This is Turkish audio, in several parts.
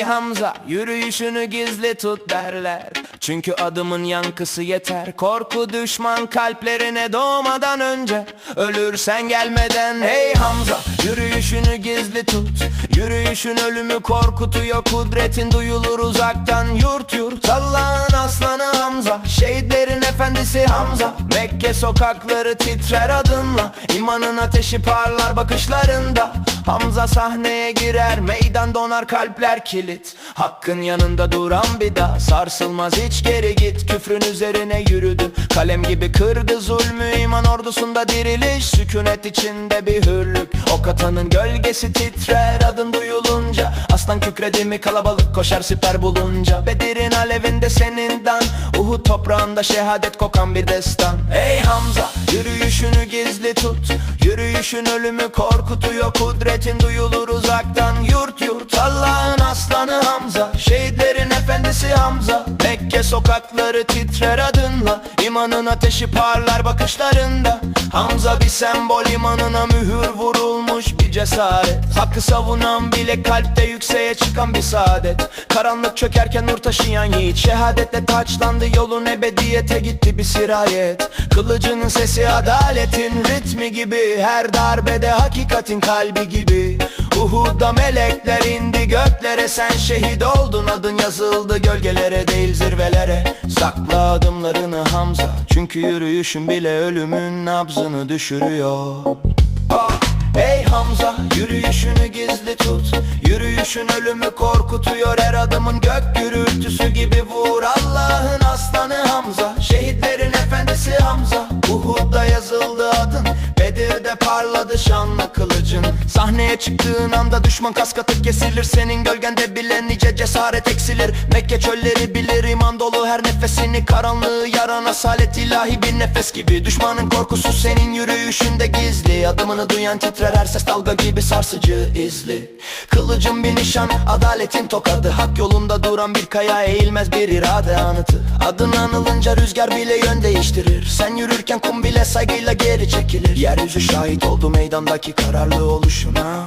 Hey Hamza yürüyüşünü gizli tut derler. Çünkü adımın yankısı yeter. Korku düşman kalplerine doğmadan önce. Ölürsen gelmeden. Hey Hamza yürüyüşünü gizli tut. Yürüyüşün ölümü korkutuyor. Kudretin duyulur uzaktan. Yurt yurt. Allah'ın aslanı Hamza. Şehitlerin efendisi Hamza. Mekke sokakları titrer adınla İmanın ateşi parlar bakışlarında Hamza sahneye girer Meydan donar kalpler kilit. Hakkın yanında duran bir daha Sarsılmaz hiç geri git. Küfrün üzerine yürüdü Kalem gibi kırdı zulmü. İman ordusunda diriliş Sükunet içinde bir hürlük. O katanın gölgesi titrer Adın duyulunca. Aslan kükredi mi kalabalık koşar siper bulunca. Bedir'in alevinde senindan Uhud toprağında şehadet kokan bir destan. Ey Hamza yürüyüşünü gizli tut Yürüyüşün ölümü korkutuyor Kudretin duyulur uzaktan. Yurt yurt Allah'ın aslanı Hamza. Şehitlerin efendisi Hamza. Mekke sokakları titrer adınla. İmanın ateşi parlar bakışlarında. Hamza bir sembol imanına mühür vurulmuş bir cesaret. Hakkı savunan bile kalpte yükseğe çıkan bir saadet. Karanlık çökerken nur taşıyan yiğit. Şehadetle taçlandı yolun ebediyete gitti bir sirayet. Kılıcının sesi adaletin ritmi gibi. Her darbede hakikatin kalbi gibi. Uhud'da melekler indi göklere. Sen şehit oldun adın yazıldı gölgelere değil zirvelere. Sakla adımlarını Hamza Çünkü yürüyüşün bile ölümün nabzını düşürüyor Hamza yürüyüşünü gizli tut. Yürüyüşün ölümü korkutuyor her adımın gök gürültüsü gibi vur. Allah'ın aslanı Hamza Şehitlerin efendisi Hamza. Uhud'da yazıldı adın Bedir'de parladı şanlı Sahneye çıktığın anda düşman kas katı kesilir. Senin gölgende bile nice cesaret eksilir. Mekke çölleri bilir iman dolu her nefesini. Karanlığı yaran asalet ilahi bir nefes gibi. Düşmanın korkusu senin yürüyüşünde gizli. Adımını duyan titrer her ses dalga gibi sarsıcı izli. Kılıcın bir nişan adaletin tokadı. Hak yolunda duran bir kaya eğilmez bir irade anıtı. Adın anılınca rüzgar bile yön değiştirir. Sen yürürken kum bile saygıyla geri çekilir. Yeryüzü şahit oldu meydandaki kararlı ha.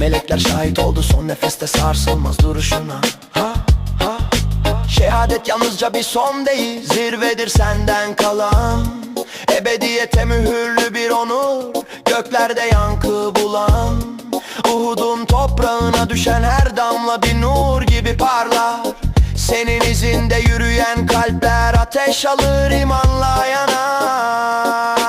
Melekler şahit oldu son nefeste sarsılmaz duruşuna. Ha, ha, ha. Şehadet yalnızca bir son değil Zirvedir senden kalan. Ebediyete mühürlü bir onur Göklerde yankı bulan. Uhud'un toprağına düşen her damla bir nur gibi parlar. Senin izinde yürüyen kalpler ateş alır imanla yanar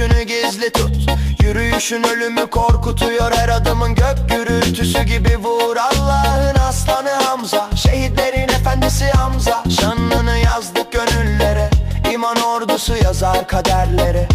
yürüyüşünü gizli tut. Yürüyüşün ölümü korkutuyor her adımın gök gürültüsü gibi vur. Allah'ın aslanı Hamza Şehitlerin efendisi Hamza. Şanını yazdık gönüllere İman ordusu yazar kaderlere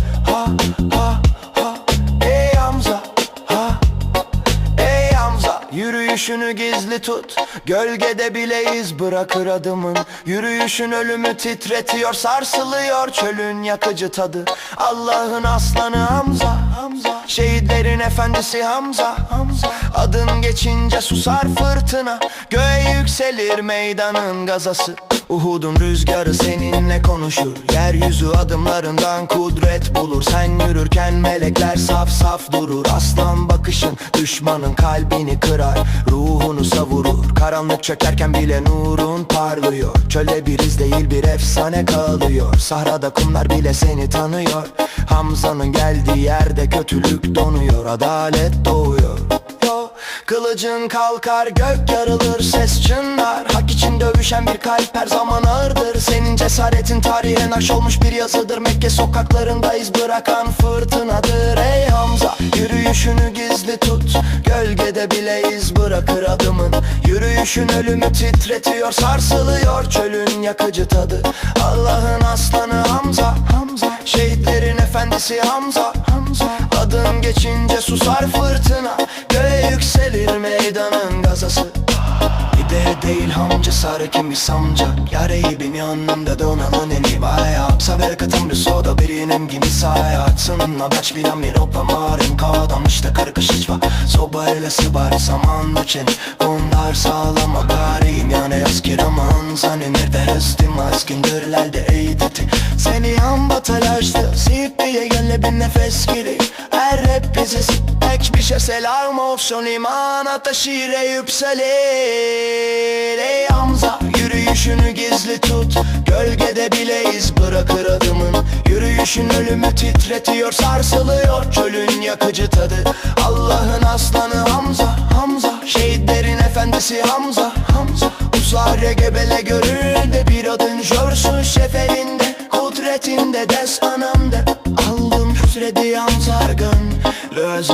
Yürüyüşünü gizli tut Gölgede bile iz bırakır adımın. Yürüyüşün ölümü titretiyor Sarsılıyor çölün yakıcı tadı. Allah'ın aslanı Hamza Hamza. Şehitlerin efendisi Hamza Hamza. Adın geçince susar fırtına Göğe yükselir meydanın gazası Uhud'un rüzgarı seninle konuşur. Yeryüzü adımlarından kudret bulur. Sen yürürken melekler saf saf durur. Aslan bakışın düşmanın kalbini kırar. Ruhunu savurur. Karanlık çökerken bile nurun parlıyor. Çölde bir iz değil bir efsane kalıyor. Sahrada kumlar bile seni tanıyor. Hamza'nın geldiği yerde kötülük donuyor. Adalet doğuyor. Yo, Kılıcın kalkar gök yarılır ses çınlar. Hak için dövüşen bir kalp her zaman ağırdır. Senin cesaretin tarihe nakş olmuş bir yazıdır. Mekke sokaklarında iz bırakan fırtınadır. Ey Hamza yürüyüşünü gizli tut. Gölgede bile iz bırakır adımın. Yürüyüşün ölümü titretiyor sarsılıyor çölün yakıcı tadı. Allah'ın aslanı Hamza Hamza. Şehitlerin efendisi Hamza Hamza kim bir sancak? Yareyi bin yanımda donalı neni baya Saber katım bir soda birinin gibi sayat Sınınla baç bilen bir opa marim Kadam işte karkış içva Soba ile sıbar saman için Bunlar sağlama gariyim eski roman Senin nerede maskindirlerde eğdeti Seni amba telaştı Sip diye gönle bir nefes giri Her rap bizi sip ekmişe selam olsun iman ateşiyle yükselir. Ey Hamza yürüyüşünü gizli tut. Gölgede bile iz bırakır adımın. Yürüyüşün ölümü titretiyor sarsılıyor Çölün yakıcı tadı. Allah'ın aslanı Hamza Hamza. Şehitlerin efendisi Hamza Hamza Usare gebele görür de bir adın Jorsuz şeferinde Kudretinde des anamda Aldım hüsredi Hamzargın Löz